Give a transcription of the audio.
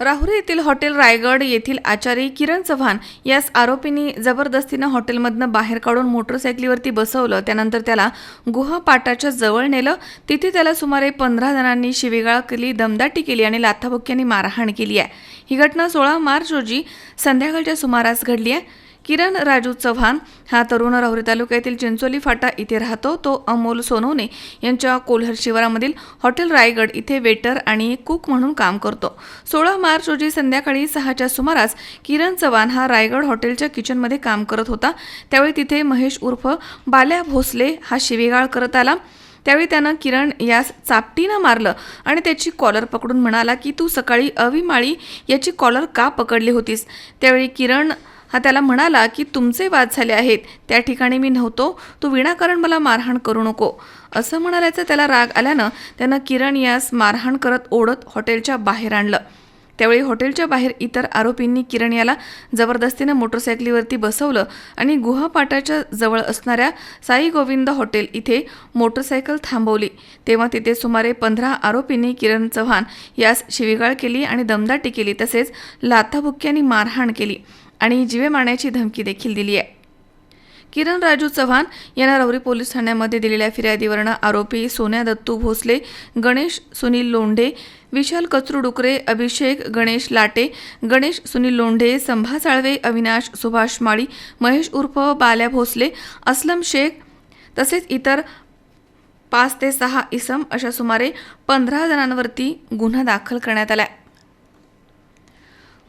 राहुरी येथील हॉटेल रायगड येथील आचारी किरण चव्हाण यास आरोपींनी जबरदस्तीनं हॉटेलमधनं बाहेर काढून मोटरसायकलीवरती बसवलं. त्यानंतर त्याला गुहापाटाच्या जवळ नेलं. तिथे त्याला सुमारे पंधरा जणांनी शिवीगाळ केली दमदाटी केली आणि लाथाबुक्क्यांनी मारहाण केली आहे. ही घटना सोळा मार्च रोजी संध्याकाळच्या सुमारास घडली आहे. किरण राजू चव्हाण हा तरुण राहुरी तालुक्यातील चिंचोली फाटा इथे राहतो. तो अमोल सोनवणे यांच्या कोल्हर शिवारामधील हॉटेल रायगड इथे वेटर आणि कुक म्हणून काम करतो. सोळा मार्च रोजी संध्याकाळी सहाच्या सुमारास किरण चव्हाण हा रायगड हॉटेलच्या किचनमध्ये काम करत होता. त्यावेळी तिथे महेश उर्फ बाल्या भोसले हा शिवेगाळ करत आला. त्यावेळी त्यानं किरण यास चापटीनं मारलं आणि त्याची कॉलर पकडून म्हणाला की तू सकाळी अविमाळी याची कॉलर का पकडली होतीस? त्यावेळी किरण हा त्याला म्हणाला की तुमचे वाद झाले आहेत. त्या ठिकाणी मी नव्हतो. तू विनाकारण मला मारहाण करू नको. असं म्हणाल्याचा त्याला राग आल्यानं त्यानं किरण यास मारहाण करत ओढत हॉटेलच्या बाहेर आणलं. त्यावेळी हॉटेलच्या बाहेर इतर आरोपींनी किरण याला जबरदस्तीनं मोटरसायकलीवरती बसवलं आणि गुहापाटाच्या जवळ असणाऱ्या साई गोविंद हॉटेल इथे मोटरसायकल थांबवली. तेव्हा तिथे सुमारे पंधरा आरोपींनी किरण चव्हाण यास शिवीगाळ केली आणि दमदाटी केली तसेच लाथाबुक्क्यांनी मारहाण केली. आणि जीवे मारण्याची धमकी देखील दिली आहे. किरण राजू चव्हाण यांना रौरी पोलीस ठाण्यामध्ये दिलेल्या फिर्यादीवरनं आरोपी सोन्या दत्तू भोसले गणेश सुनील लोंढे विशाल कचरू डुकरे अभिषेक गणेश लाटे गणेश सुनील लोंढे संभा साळवे अविनाश सुभाष माळी महेश उर्फ बाल्या भोसले अस्लम शेख तसेच इतर पाच ते सहा इसम अशा सुमारे पंधरा जणांवरती गुन्हा दाखल करण्यात आला आहे